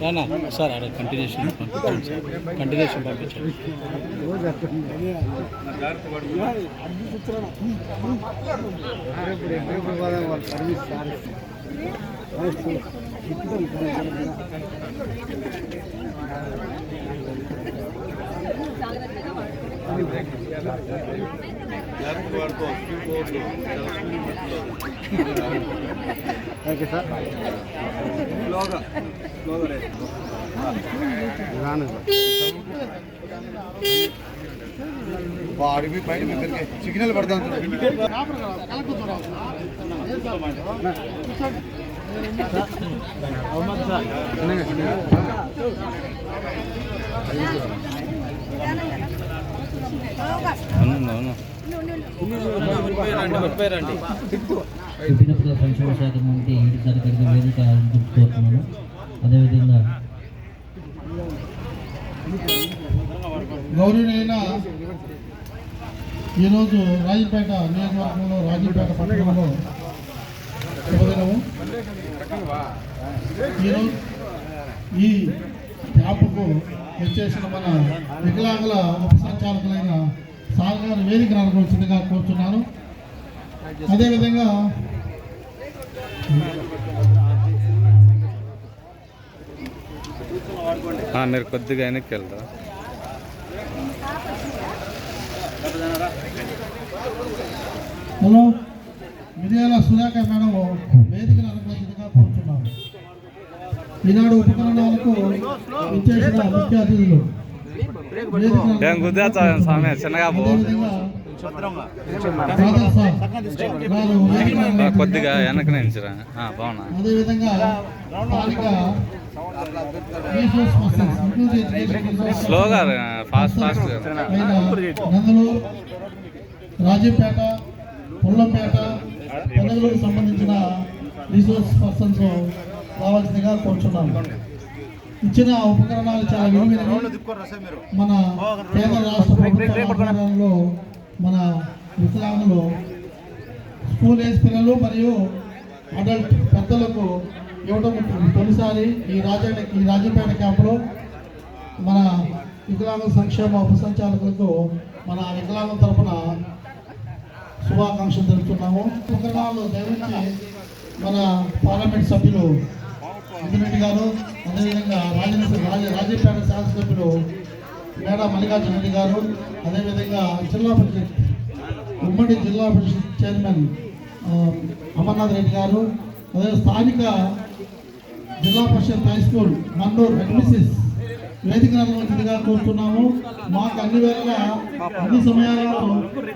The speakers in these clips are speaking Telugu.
రానా సార్ అక్కడ కంటిన్యూషన్ పంపించండి సార్. కంటిన్యూషన్ పంపించండి. ఓకే సార్ అడిగి పైన దగ్గరికి సిగ్నల్ పడతాం అవును అవును చెప్పినప్పుడు సంక్షేమ శాఖ మంత్రి ఇంటి సరికడికి వేదిక కోరుతున్నాను అదేవిధంగా గౌరవనీయులైన ఈరోజు రాజంపేట నియోజకవర్గంలో రాజంపేట పట్టణంలో శుభదినము. ఈరోజు ఈ యాప్కు వచ్చేసిన మన వికలాంగుల ఉపసంచాలకులైన సార్ గారు వేదిక రానుకోవాల్సిందిగా కోరుతున్నాను. అదేవిధంగా ఆ, మీరు కొద్దిగా వెనక్కి వెళ్తారా హలో మిరియాల సుధాక మేడం వేదిక కోరుతున్నాను. ఈనాడు ఉపకరణాలకు ఇచ్చేసిన ముఖ్య అతిథులు స్వామి? చిన్నగా కొద్దిగా వెనక నుంచిరా ఆ, బాగున్నా. స్లోగా ఫాస్ట్ ఫాస్ట్ రాజంపేట పుల్లంపేట సంబంధించిన రిసోర్స్ పర్సన్స్ రావాల్సిందిగా కోరుచున్నాను. ఇచ్చిన ఉపకరణాలు చాలా విలువైనవి. మన కేంద్ర రాష్ట్ర ప్రభుత్వ మన వికలాంగులు స్కూల్ ఏజ్ పిల్లలు మరియు అడల్ట్ పెద్దలకు ఇవ్వడం తొలిసారి ఈ రాజ ఈ రాజంపేట క్యాంపులో మన వికలాంగుల సంక్షేమ ఉపసంచాలకులకు మన వికలాంగుల తరఫున శుభాకాంక్షలు తెలుపుతున్నాము. ఉపకరణాలు దయవించి మన పార్లమెంట్ సభ్యులు మిథునరెడ్డి గారు అదేవిధంగా రాజేంద్ర రాజ రాజపేట శాసనసభ్యులు మేడ మల్లికార్జున రెడ్డి గారు అదేవిధంగా జిల్లా పరిషత్ ఉమ్మడి జిల్లా పరిషత్ చైర్మన్ అమర్నాథ్ రెడ్డి గారు అదే స్థానిక జిల్లా పరిషత్ హై స్కూల్ మన్నూరు అడ్మిసిస్ వేదిక నిర్వహించగా కోరుతున్నాము. మాకు అన్ని వేళ అన్ని సమయాలలో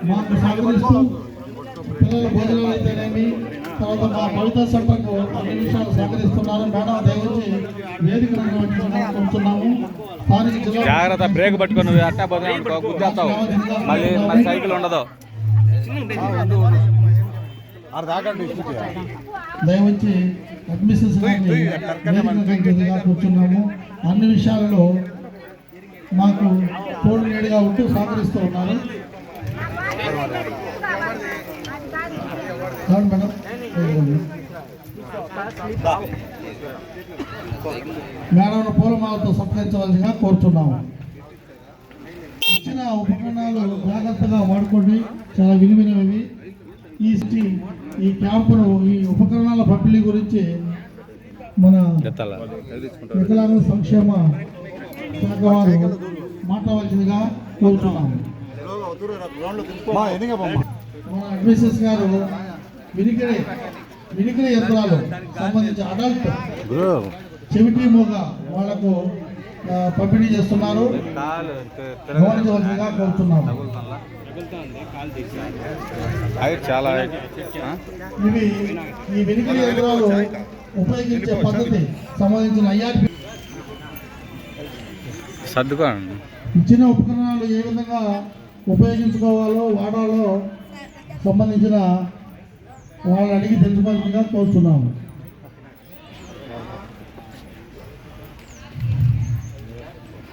మాకు సహకరిస్తూ పిల్లల భోజనాలు అయితేనేమి తర్వాత మా భవిత సెంటర్కు అన్ని విషయాలు సహకరిస్తున్నారు. మేడం దయచేసి వేదిక కోరుతున్నాము జాగ్రత్త బ్రేక్ పట్టుకొని అట్టా పోతే గుద్దేస్తావు. మళ్ళీ మళ్ళీ సైకిల్ ఉండదు. దయవచ్చి అడ్మిషన్స్ కూర్చున్నాము అన్ని విషయాలలో మాకు తోడు నీడిగా ఉంటూ సహకరిస్తూ ఉన్నారు. మేడం పూలమాలతో సత్కరించవలసిగా కోరుతున్నాము ఇచ్చిన ఉపకరణాలు జాగ్రత్తగా వాడుకోండి. చాలా విలువైనవి. ఈ ఈ క్యాంపును ఈ ఉపకరణాల పంపిణీ గురించి మన వికలాంగుల సంక్షేమ శాఖ వారు మాట్లాడవలసిందిగా కోరుతున్నాము మన అడ్మిషన్స్ గారు వినికిడి వినికిడి యంత్రాలు సంబంధించి అడల్ట్ చెవిటి మూగ వాళ్ళకు పంపిణీ చేస్తున్నారు. గమనించవలసిందిగా కోరుతున్నాము. చాలా? ఇవి ఈ వెనుకల యంత్రాలు ఉపయోగించే పద్ధతి సంబంధించిన ఐఆర్పి సర్దుకోండి. ఇచ్చిన ఉపకరణాలు ఏ విధంగా ఉపయోగించుకోవాలో వాడాలో సంబంధించిన వాళ్ళని అడిగి తెలుసుకోవాల్సిందిగా కోరుతున్నాము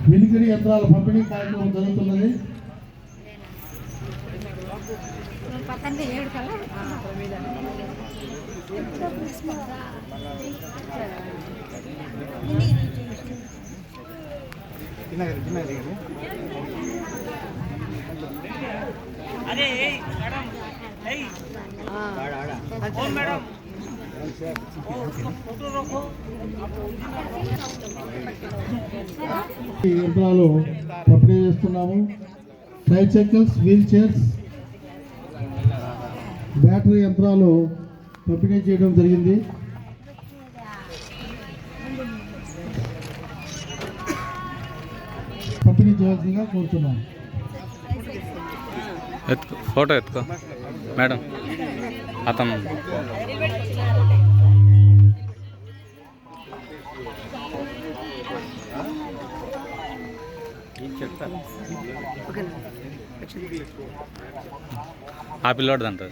వినికిడి యంత్రాల పంపిణీ కార్యక్రమం జరుగుతున్నది పక్కనే ఏడు కల్లా ఇది ఈ యంత్రాలు పంపిణీ చేస్తున్నాము సైసైకిల్స్ వీల్ చైర్స్ బ్యాటరీ యంత్రాలు పంపిణీ చేయడం జరిగింది. పంపిణీ చేయాల్సిందిగా కోరుతున్నాను ఎత్తుకో ఫోటో ఎత్తుకో. మేడం. అతను. ఆ పిల్లోడు పిల్లోడిదంట.